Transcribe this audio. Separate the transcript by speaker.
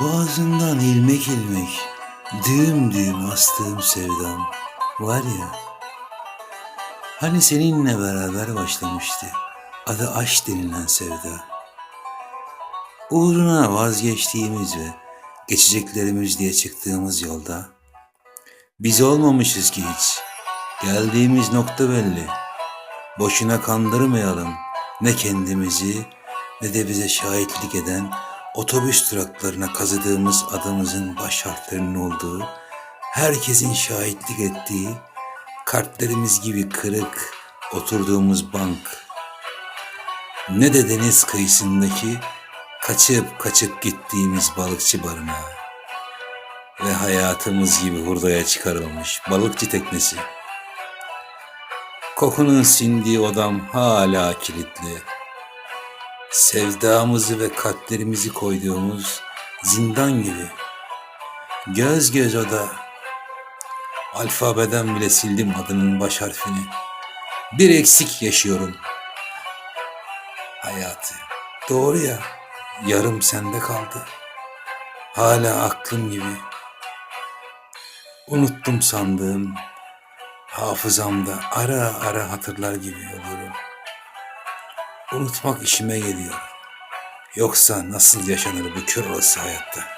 Speaker 1: Boğazından ilmek ilmek, düğüm düğüm astığım sevdam var ya. Hani seninle beraber başlamıştı adı aşk denilen sevda. Uğruna vazgeçtiğimiz ve geçeceklerimiz diye çıktığımız yolda biz olmamışız ki hiç. Geldiğimiz nokta belli. Boşuna kandırmayalım ne kendimizi ne de bize şahitlik eden otobüs duraklarına kazıdığımız adımızın baş harflerinin olduğu, herkesin şahitlik ettiği, kartlarımız gibi kırık oturduğumuz bank. Ne de deniz kıyısındaki kaçıp kaçıp gittiğimiz balıkçı barınağı ve hayatımız gibi hurdaya çıkarılmış balıkçı teknesi. Kokunun sindiği odam hala kilitli. Sevdamızı ve kalplerimizi koyduğumuz zindan gibi. Göz göz oda. Alfabeden bile sildim adının baş harfini. Bir eksik yaşıyorum. Hayatı. Doğru ya. Yarım sende kaldı. Hala aklım gibi. Unuttum sandığım hafızamda ara ara hatırlar gibi oluyorum. Unutmak işime geliyor. Yoksa nasıl yaşanır bu kör olası hayatta?